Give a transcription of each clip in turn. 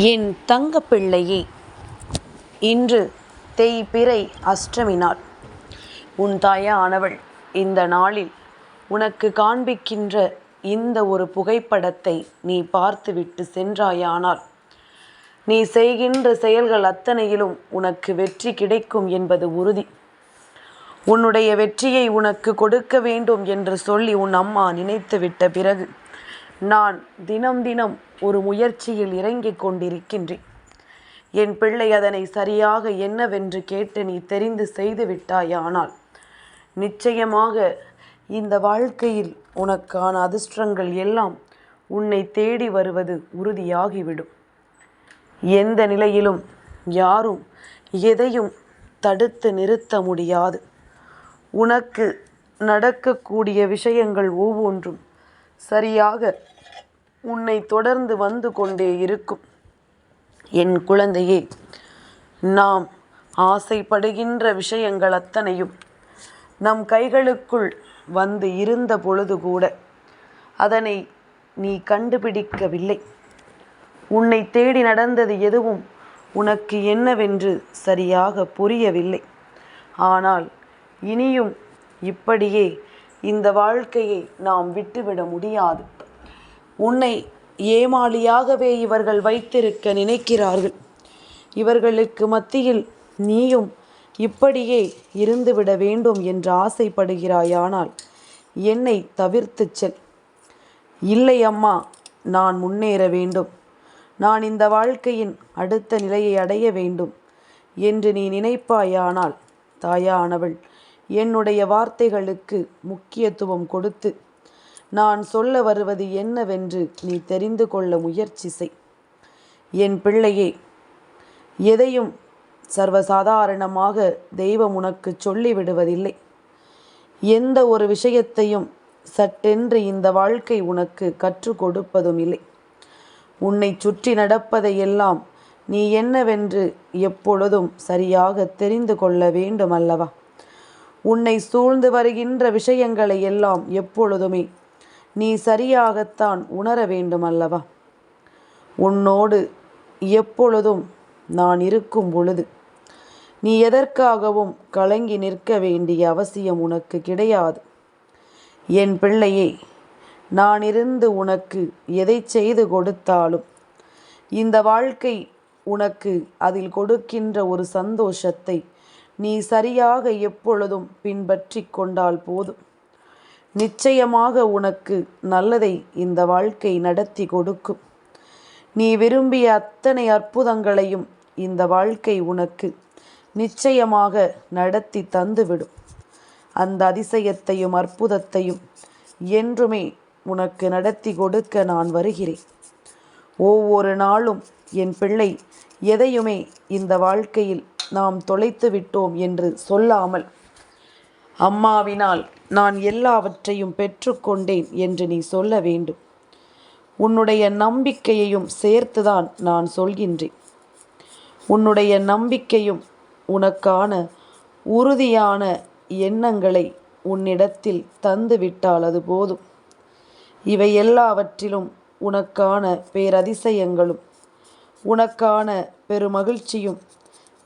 என் தங்கப்பிள்ளையே இன்று தேய்பிறை அஷ்டமி நாள். உன் தாயானவள் இந்த நாளில் உனக்கு காண்பிக்கின்ற இந்த ஒரு புகைப்படத்தை நீ பார்த்துவிட்டு சென்றாயானால் நீ செய்கின்ற செயல்கள் அத்தனையிலும் உனக்கு வெற்றி கிடைக்கும் என்பது உறுதி. உன்னுடைய வெற்றியை உனக்கு கொடுக்க வேண்டும் என்று சொல்லி உன் அம்மா நினைத்து விட்ட பிறகு நான் தினம் தினம் ஒரு முயற்சியில் இறங்கிக் கொண்டிருக்கின்றேன். என் பிள்ளை அதனை சரியாக என்னவென்று கேட்டு நீ தெரிந்து செய்து விட்டாயானால் நிச்சயமாக இந்த வாழ்க்கையில் உனக்கான அதிர்ஷ்டங்கள் எல்லாம் உன்னை தேடி வருவது உறுதியாகிவிடும். எந்த நிலையிலும் யாரும் எதையும் தடுத்து நிறுத்த முடியாது. உனக்கு நடக்கக்கூடிய விஷயங்கள் ஒவ்வொன்றும் சரியாக உன்னை தொடர்ந்து வந்து கொண்டே இருக்கும். என் குழந்தையே நாம் ஆசைப்படுகின்ற விஷயங்கள் அத்தனையும் நம் கைகளுக்குள் வந்து இருந்த பொழுது கூட அதனை நீ கண்டுபிடிக்கவில்லை. உன்னை தேடி நடந்தது எதுவும் உனக்கு என்னவென்று சரியாக புரியவில்லை. ஆனால் இனியும் இப்படியே இந்த வாழ்க்கையை நாம் விட்டுவிட முடியாது. உன்னை ஏமாளியாகவே இவர்கள் வைத்திருக்க நினைக்கிறார்கள். இவர்களுக்கு மத்தியில் நீயும் இப்படியே இருந்துவிட வேண்டும் என்று ஆசைப்படுகிறாயானால் என்னை தவிர்த்துச் செல். இல்லை அம்மா நான் முன்னேற வேண்டும். நான் இந்த வாழ்க்கையின் அடுத்த நிலையை அடைய வேண்டும் என்று நீ நினைப்பாயானால் தாயானவள் என்னுடைய வார்த்தைகளுக்கு முக்கியத்துவம் கொடுத்து நான் சொல்ல வருவது என்னவென்று நீ தெரிந்து கொள்ள முயற்சி செய். என் பிள்ளையே எதையும் சர்வசாதாரணமாக தெய்வம் உனக்கு சொல்லிவிடுவதில்லை. எந்த ஒரு விஷயத்தையும் சட்டென்று இந்த வாழ்க்கை உனக்கு கற்றுக் கொடுப்பதும் இல்லை. உன்னை சுற்றி நடப்பதையெல்லாம் நீ என்னவென்று எப்பொழுதும் சரியாக தெரிந்து கொள்ள வேண்டும் அல்லவா உன்னை சூழ்ந்து வருகின்ற விஷயங்களை எல்லாம் எப்பொழுதுமே நீ சரியாகத்தான் உணர வேண்டும் அல்லவா உன்னோடு எப்பொழுதும் நான் இருக்கும் பொழுது நீ எதற்காகவும் கலங்கி நிற்க வேண்டிய அவசியம் உனக்கு கிடையாது. என் பிள்ளையே நான் இருந்து உனக்கு எதை செய்து கொடுத்தாலும் இந்த வாழ்க்கை உனக்கு அதில் கொடுக்கின்ற ஒரு சந்தோஷத்தை நீ சரியாக எப்பொழுதும் பின்பற்றி கொண்டால் போதும். நிச்சயமாக உனக்கு நல்லதை இந்த வாழ்க்கை நடத்தி கொடுக்கும். நீ விரும்பிய அத்தனை அற்புதங்களையும் இந்த வாழ்க்கை உனக்கு நிச்சயமாக நடத்தி தந்துவிடும். அந்த அதிசயத்தையும் அற்புதத்தையும் என்றுமே உனக்கு நடத்தி கொடுக்க நான் வருகிறேன். ஒவ்வொரு நாளும் என் பிள்ளை எதையுமே இந்த வாழ்க்கையில் நாம் தொலைத்து விட்டோம் என்று சொல்லாமல் அம்மாவினால் நான் எல்லாவற்றையும் பெற்றுக்கொண்டேன் என்று நீ சொல்ல வேண்டும். உன்னுடைய நம்பிக்கையையும் சேர்த்துதான் நான் சொல்கின்றேன். உன்னுடைய நம்பிக்கையும் உனக்கான உறுதியான எண்ணங்களை உன்னிடத்தில் தந்துவிட்டால் அது போதும். இவை எல்லாவற்றிலும் உனக்கான பேரதிசயங்களும் உனக்கான பெருமகிழ்ச்சியும்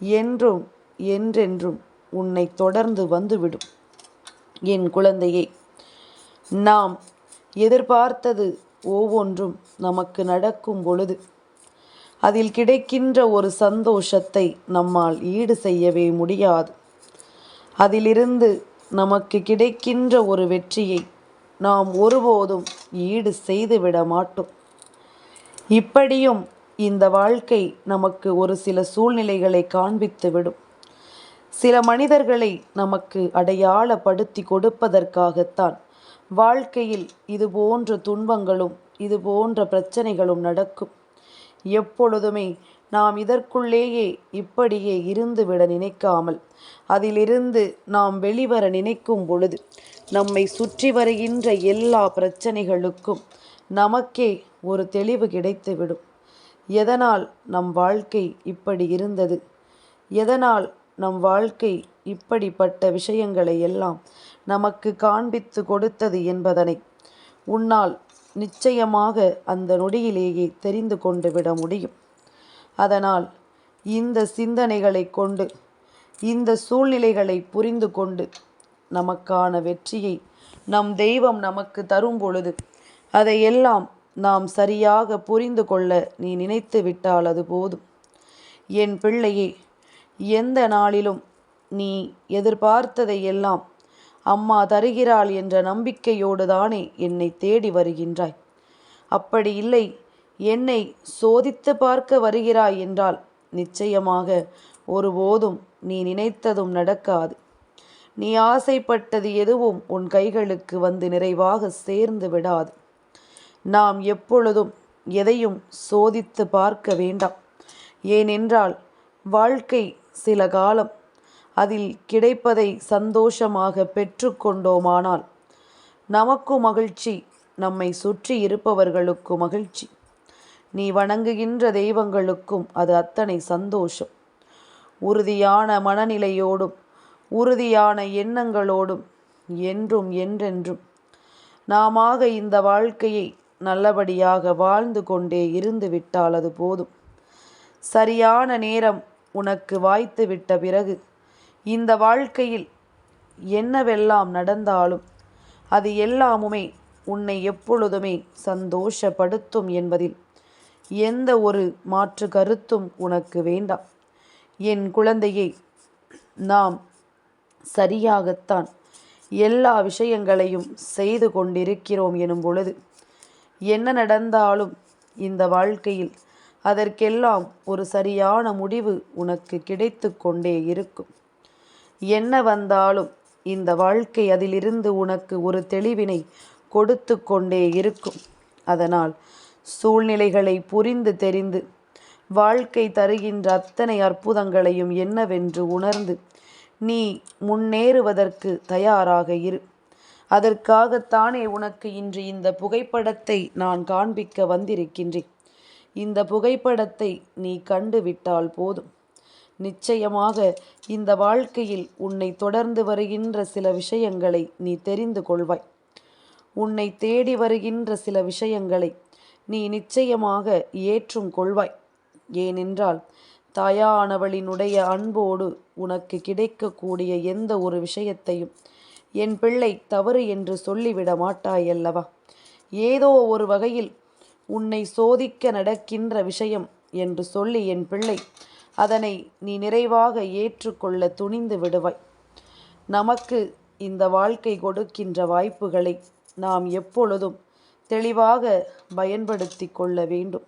என்றும் என்றென்றும் உன்னை தொடர்ந்து வந்துவிடும். என் குழந்தையே நாம் எதிர்பார்த்தது ஒவ்வொன்றும் நமக்கு நடக்கும் பொழுது அதில் கிடைக்கின்ற ஒரு சந்தோஷத்தை நம்மால் ஈடு செய்யவே முடியாது. அதிலிருந்து நமக்கு கிடைக்கின்ற ஒரு வெற்றியை நாம் ஒருபோதும் ஈடு செய்துவிட மாட்டோம். இப்படியும் இந்த வாழ்க்கை நமக்கு ஒரு சில சூழ்நிலைகளை காண்பித்துவிடும் சில மனிதர்களை நமக்கு அடையாளப்படுத்தி கொடுப்பதற்காகத்தான் வாழ்க்கையில் இது போன்ற துன்பங்களும் இது போன்ற பிரச்சனைகளும் நடக்கும். எப்பொழுதுமே நாம் இதற்குள்ளேயே இப்படியே இருந்துவிட நினைக்காமல் அதிலிருந்து நாம் வெளிவர நினைக்கும் பொழுது நம்மை சுற்றி வருகின்ற எல்லா பிரச்சனைகளுக்கும் நமக்கே ஒரு தெளிவு கிடைத்துவிடும். எதனால் நம் வாழ்க்கை இப்படி இருந்தது? எதனால் நம் வாழ்க்கை இப்படிப்பட்ட விஷயங்களை எல்லாம் நமக்கு காண்பித்து கொடுத்தது என்பதனை உன்னால் நிச்சயமாக அந்த நொடியிலேயே தெரிந்து கொண்டு விட முடியும். அதனால் இந்த சிந்தனைகளை கொண்டு இந்த சூழ்நிலைகளை புரிந்து கொண்டு நமக்கான வெற்றியை நம் தெய்வம் நமக்கு தரும் பொழுது அதையெல்லாம் நாம் சரியாக புரிந்து கொள்ள நீ நினைத்து விட்டால் அது போதும். என் பிள்ளையே எந்த நாளிலும் நீ எதிர்பார்த்ததை எல்லாம் அம்மா தருகிறாள் என்ற நம்பிக்கையோடு தானே என்னை தேடி வருகின்றாய். அப்படி இல்லை என்னை சோதித்து பார்க்க வருகிறாய் என்றால் நிச்சயமாக ஒருபோதும் நீ நினைத்ததும் நடக்காது. நீ ஆசைப்பட்டது எதுவும் உன் கைகளுக்கு வந்து நிறைவாக சேர்ந்து விடாது. நாம் எப்பொழுதும் எதையும் சோதித்து பார்க்க வேண்டாம். ஏனென்றால் வாழ்க்கை சில காலம் அதில் கிடைப்பதை சந்தோஷமாக பெற்றுக்கொண்டோமானால் நமக்கும் மகிழ்ச்சி நம்மை சுற்றி இருப்பவர்களுக்கு மகிழ்ச்சி. நீ வணங்குகின்ற தெய்வங்களுக்கும் அது அத்தனை சந்தோஷம். உறுதியான மனநிலையோடும் உறுதியான எண்ணங்களோடும் என்றும் என்றென்றும் நாமாக இந்த வாழ்க்கையை நல்லபடியாக வாழ்ந்து கொண்டே இருந்து விட்டால் அது போதும். சரியான நேரம் உனக்கு வாய்த்து விட்ட பிறகு இந்த வாழ்க்கையில் என்னவெல்லாம் நடந்தாலும் அது எல்லாமுமே உன்னை எப்பொழுதுமே சந்தோஷப்படுத்தும் என்பதில் எந்த ஒரு மாற்று கருத்தும் உனக்கு வேண்டாம். என் குழந்தையை நாம் சரியாகத்தான் எல்லா விஷயங்களையும் செய்து கொண்டிருக்கிறோம் எனும் பொழுது என்ன நடந்தாலும் இந்த வாழ்க்கையில் அதற்கெல்லாம் ஒரு சரியான முடிவு உனக்கு கிடைத்து கொண்டே இருக்கும். என்ன வந்தாலும் இந்த வாழ்க்கை அதிலிருந்து உனக்கு ஒரு தெளிவினை கொடுத்து கொண்டே இருக்கும். அதனால் சூழ்நிலைகளை புரிந்து தெரிந்து வாழ்க்கை தருகின்ற அத்தனை அற்புதங்களையும் என்னவென்று உணர்ந்து நீ முன்னேறுவதற்கு தயாராக இரு. அதற்காகத்தானே உனக்கு இன்று இந்த புகைப்படத்தை நான் காண்பிக்க வந்திருக்கின்றேன். இந்த புகைப்படத்தை நீ கண்டு விட்டால் போதும். நிச்சயமாக இந்த வாழ்க்கையில் உன்னை தொடர்ந்து வருகின்ற சில விஷயங்களை நீ தெரிந்து கொள்வாய். உன்னை தேடி வருகின்ற சில விஷயங்களை நீ நிச்சயமாக ஏற்றும் கொள்வாய். ஏனென்றால் தாயானவளினுடைய அன்போடு உனக்கு கிடைக்கக்கூடிய எந்த ஒரு விஷயத்தையும் என் பிள்ளை தவறு என்று சொல்லிவிட மாட்டாயல்லவா? ஏதோ ஒரு வகையில் உன்னை சோதிக்க நடக்கின்ற விஷயம் என்று சொல்லி என் பிள்ளை அதனை நீ நிறைவாக ஏற்றுக்கொள்ள துணிந்து விடுவாய். நமக்கு இந்த வாழ்க்கை கொடுக்கின்ற வாய்ப்புகளை நாம் எப்பொழுதும் தெளிவாக பயன்படுத்தி கொள்ள வேண்டும்.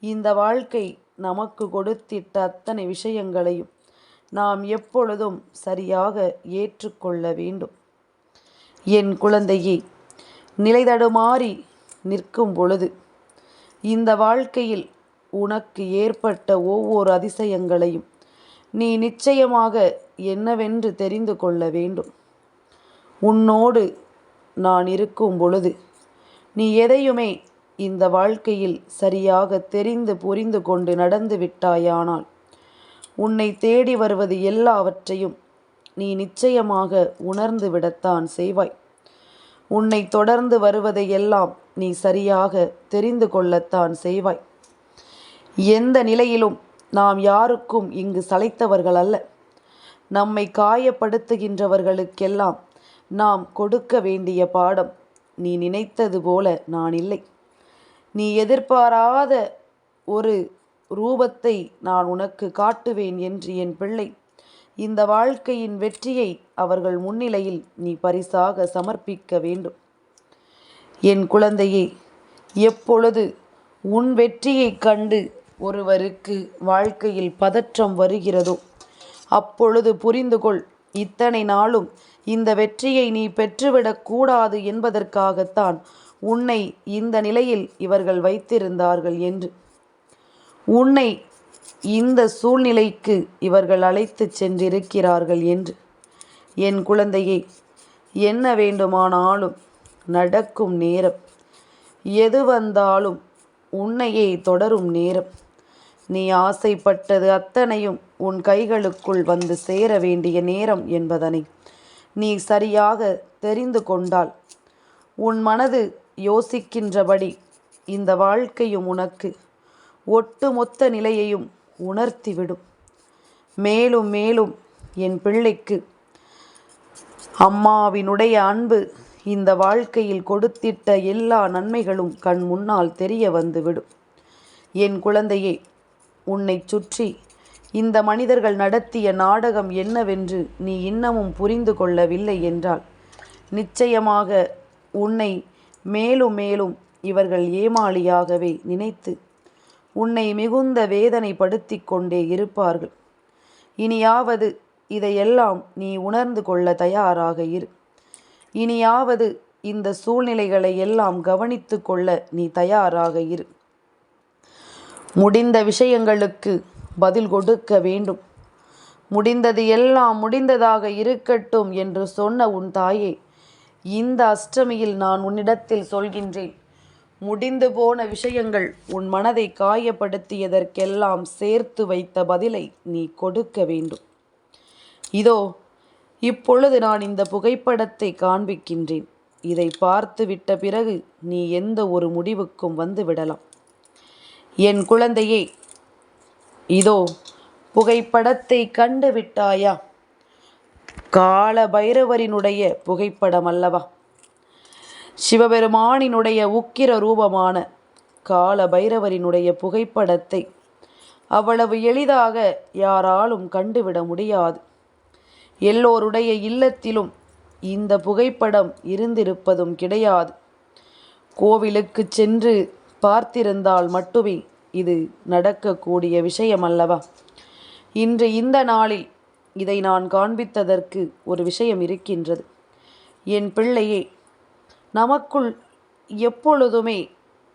இந்த வாழ்க்கை நமக்கு கொடுத்திட்ட அத்தனை விஷயங்களையும் நாம் எப்பொழுதும் சரியாக ஏற்றுக்கொள்ள வேண்டும். என் குழந்தையே நிலைதடுமாறி நிற்கும் பொழுது இந்த வாழ்க்கையில் உனக்கு ஏற்பட்ட ஒவ்வொரு அதிசயங்களையும் நீ நிச்சயமாக என்னவென்று தெரிந்து கொள்ள வேண்டும். உன்னோடு நான் இருக்கும் பொழுது நீ எதையுமே இந்த வாழ்க்கையில் சரியாக தெரிந்து புரிந்து கொண்டு நடந்து விட்டாயானால் உன்னை தேடி வருவது எல்லாவற்றையும் நீ நிச்சயமாக உணர்ந்து விடத்தான் செய்வாய். உன்னை தொடர்ந்து வருவதையெல்லாம் நீ சரியாக தெரிந்து கொள்ளத்தான் செய்வாய். எந்த நிலையிலும் நாம் யாருக்கும் இங்கு சளைத்தவர்கள் அல்ல. நம்மை காயப்படுத்துகின்றவர்களுக்கெல்லாம் நாம் கொடுக்க வேண்டிய பாடம் நீ நினைத்தது போல நான் இல்லை. நீ எதிர்பாராத ஒரு ரூபத்தை நான் உனக்கு காட்டுவேன் என்று என் பிள்ளை இந்த வாழ்க்கையின் வெற்றியை அவர்கள் முன்னிலையில் நீ பரிசாக சமர்ப்பிக்க வேண்டும். என் குழந்தையே எப்பொழுது உன் வெற்றியைக் கண்டு ஒருவருக்கு வாழ்க்கையில் பதற்றம் வருகிறதோ அப்பொழுது புரிந்து கொள் இத்தனை நாளும் இந்த வெற்றியை நீ பெற்றுவிடக் கூடாது என்பதற்காகத்தான் உன்னை இந்த நிலையில் இவர்கள் வைத்திருந்தார்கள் என்று. உன்னை இந்த சூழ்நிலைக்கு இவர்கள் அழைத்து சென்றிருக்கிறார்கள் என்று என் குழந்தையை என்ன வேண்டுமானாலும் நடக்கும் நேரம். எது வந்தாலும் உன்னையே தொடரும் நேரம். நீ ஆசைப்பட்டது அத்தனையும் உன் கைகளுக்குள் வந்து சேர வேண்டிய நேரம் என்பதனை நீ சரியாக தெரிந்து கொண்டால் உன் மனது யோசிக்கின்றபடி இந்த வாழ்க்கையும் உனக்கு ஒட்டுமொத்த நிலையையும் உணர்த்திவிடும். மேலும் மேலும் என் பிள்ளைக்கு அம்மாவினுடைய அன்பு இந்த வாழ்க்கையில் கொடுத்திட்ட எல்லா நன்மைகளும் கண் முன்னால் தெரிய வந்துவிடும். என் குழந்தையே உன்னை சுற்றி இந்த மனிதர்கள் நடத்திய நாடகம் என்னவென்று நீ இன்னமும் புரிந்து கொள்ளவில்லை என்றால் நிச்சயமாக உன்னை மேலும் மேலும் இவர்கள் ஏமாளியாகவே நினைத்து உன்னை மிகுந்த வேதனைப்படுத்தி கொண்டே இருப்பார்கள். இனியாவது இதையெல்லாம் நீ உணர்ந்து கொள்ள தயாராக இரு. இனியாவது இந்த சூழ்நிலைகளை எல்லாம் கவனித்து கொள்ள நீ தயாராக இரு. முடிந்த விஷயங்களுக்கு பதில் கொடுக்க வேண்டும். முடிந்தது எல்லாம் முடிந்ததாக இருக்கட்டும் என்று சொன்ன உன் தாயே இந்த அஷ்டமியில் நான் உன்னிடத்தில் சொல்கின்றேன். முடிந்து போன விஷயங்கள் உன் மனதை காயப்படுத்தியதற்கெல்லாம் சேர்த்து வைத்த பதிலை நீ கொடுக்க வேண்டும். இதோ இப்பொழுது நான் இந்த புகைப்படத்தை காண்பிக்கின்றேன். இதை பார்த்து விட்ட பிறகு நீ எந்த ஒரு முடிவுக்கும் வந்து விடலாம். என் குழந்தையே இதோ புகைப்படத்தை கண்டு விட்டாயா? கால பைரவரினுடைய புகைப்படம் அல்லவா சிவபெருமானினுடைய உக்கிர ரூபமான கால பைரவரினுடைய புகைப்படத்தை அவ்வளவு எளிதாக யாராலும் கண்டுவிட முடியாது. எல்லோருடைய இல்லத்திலும் இந்த புகைப்படம் இருந்திருப்பதும் கிடையாது. கோவிலுக்கு சென்று பார்த்திருந்தால் மட்டுமே இது நடக்கக்கூடிய விஷயம் அல்லவா இன்று இந்த நாளில் இதை நான் காண்பித்ததற்கு ஒரு விஷயம் இருக்கின்றது. என் பிள்ளையே நமக்குள் எப்பொழுதுமே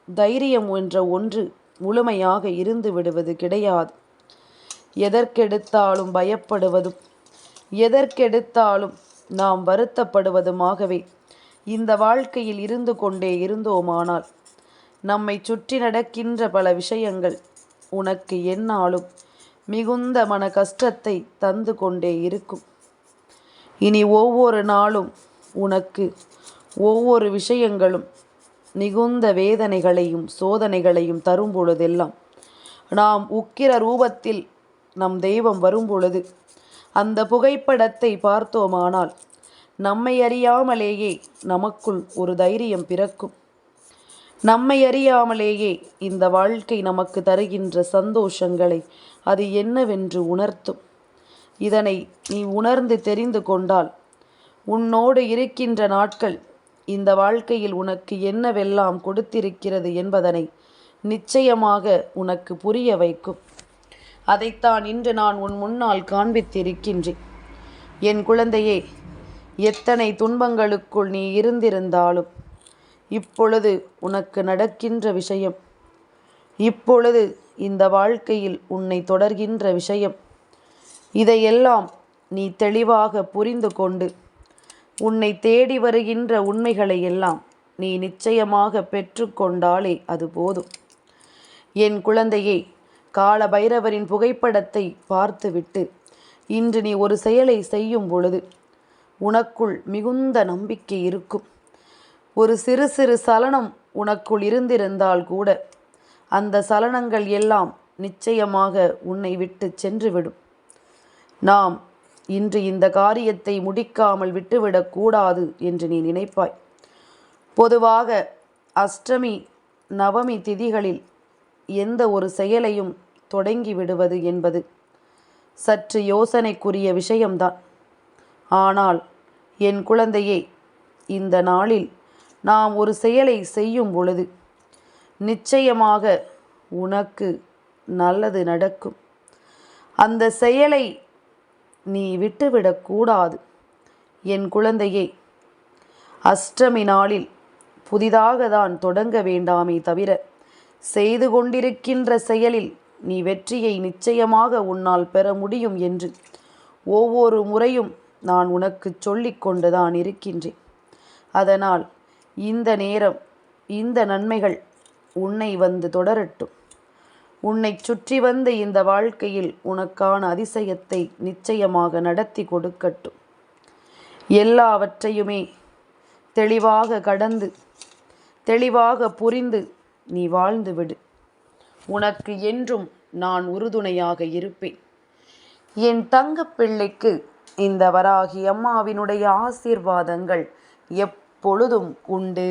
தைரியம் என்ற ஒன்று முழுமையாக இருந்து விடுவது கிடையாது. எதற்கெடுத்தாலும் பயப்படுவதும் எதற்கெடுத்தாலும் நாம் வருத்தப்படுவதுமாகவே இந்த வாழ்க்கையில் இருந்து கொண்டே இருந்தோமானால் நம்மை சுற்றி நடக்கின்ற பல விஷயங்கள் உனக்கு என்னாலும் மிகுந்த மன கஷ்டத்தை தந்து கொண்டே இருக்கும். இனி ஒவ்வொரு நாளும் உனக்கு ஒவ்வொரு விஷயங்களும் மிகுந்த வேதனைகளையும் சோதனைகளையும் தரும் பொழுதெல்லாம் நாம் உக்கிர ரூபத்தில் நம் தெய்வம் வரும் பொழுது அந்த புகைப்படத்தை பார்த்தோமானால் நம்மை அறியாமலேயே நமக்குள் ஒரு தைரியம் பிறக்கும். நம்மை அறியாமலேயே இந்த வாழ்க்கை நமக்கு தருகின்ற சந்தோஷங்களை அது என்னவென்று உணர்த்தும். இதனை நீ உணர்ந்து தெரிந்து கொண்டால் உன்னோடு இருக்கின்ற நாட்கள் இந்த வாழ்க்கையில் உனக்கு என்னவெல்லாம் கொடுத்திருக்கிறது என்பதனை நிச்சயமாக உனக்கு புரிய வைக்கும். அதைத்தான் இன்று நான் உன் முன்னால் காண்பித்திருக்கின்றேன். என் குழந்தையே எத்தனை துன்பங்களுக்குள் நீ இருந்திருந்தாலும் இப்பொழுது உனக்கு நடக்கின்ற விஷயம் இப்பொழுது இந்த வாழ்க்கையில் உன்னை தொடர்கின்ற விஷயம் இதையெல்லாம் நீ தெளிவாக புரிந்து கொண்டு உன்னை தேடி வருகின்ற உண்மைகளை எல்லாம் நீ நிச்சயமாக பெற்றுக்கொண்டாலே அது போதும். என் குழந்தையே கால பைரவரின் புகைப்படத்தை பார்த்துவிட்டு இன்று நீ ஒரு செயலை செய்யும் பொழுது உனக்குள் மிகுந்த நம்பிக்கை இருக்கும். ஒரு சிறு சிறு சலனம் உனக்குள் இருந்திருந்தால் கூட அந்த சலனங்கள் எல்லாம் நிச்சயமாக உன்னை விட்டு சென்றுவிடும். நாம் இன்று இந்த காரியத்தை முடிக்காமல் விட்டுவிடக்கூடாது என்று நீ நினைப்பாய். பொதுவாக அஷ்டமி நவமி திதிகளில் எந்த ஒரு செயலையும் தொடங்கி விடுவது என்பது சற்று யோசனைக்குரிய விஷயம்தான். ஆனால் என் குழந்தையே இந்த நாளில் நாம் ஒரு செயலை செய்யும் பொழுது நிச்சயமாக உனக்கு நல்லது நடக்கும். அந்த செயலை நீ விட்டுவிடக்கூடாது என் குழந்தையே அஷ்டமி நாளில் புதிதாக தான் தொடங்க வேண்டாமே தவிர செய்து கொண்டிருக்கின்ற செயலில் நீ வெற்றியை நிச்சயமாக உன்னால் பெற முடியும் என்று ஒவ்வொரு முறையும் நான் உனக்கு சொல்லிக் கொண்டுதான் இருக்கின்றேன். அதனால் இந்த நேரம் இந்த நன்மைகள் உன்னை வந்து தொடரட்டும். உன்னை சுற்றி வந்த இந்த வாழ்க்கையில் உனக்கான அதிசயத்தை நிச்சயமாக நடத்தி கொடுக்கட்டும். எல்லாவற்றையுமே தெளிவாக கடந்து தெளிவாக புரிந்து நீ வாழ்ந்து விடு. உனக்கு என்றும் நான் உறுதுணையாக இருப்பேன். என் தங்கப்பிள்ளைக்கு இந்த வராகி அம்மாவினுடைய ஆசீர்வாதங்கள் எப்பொழுதும் உண்டு.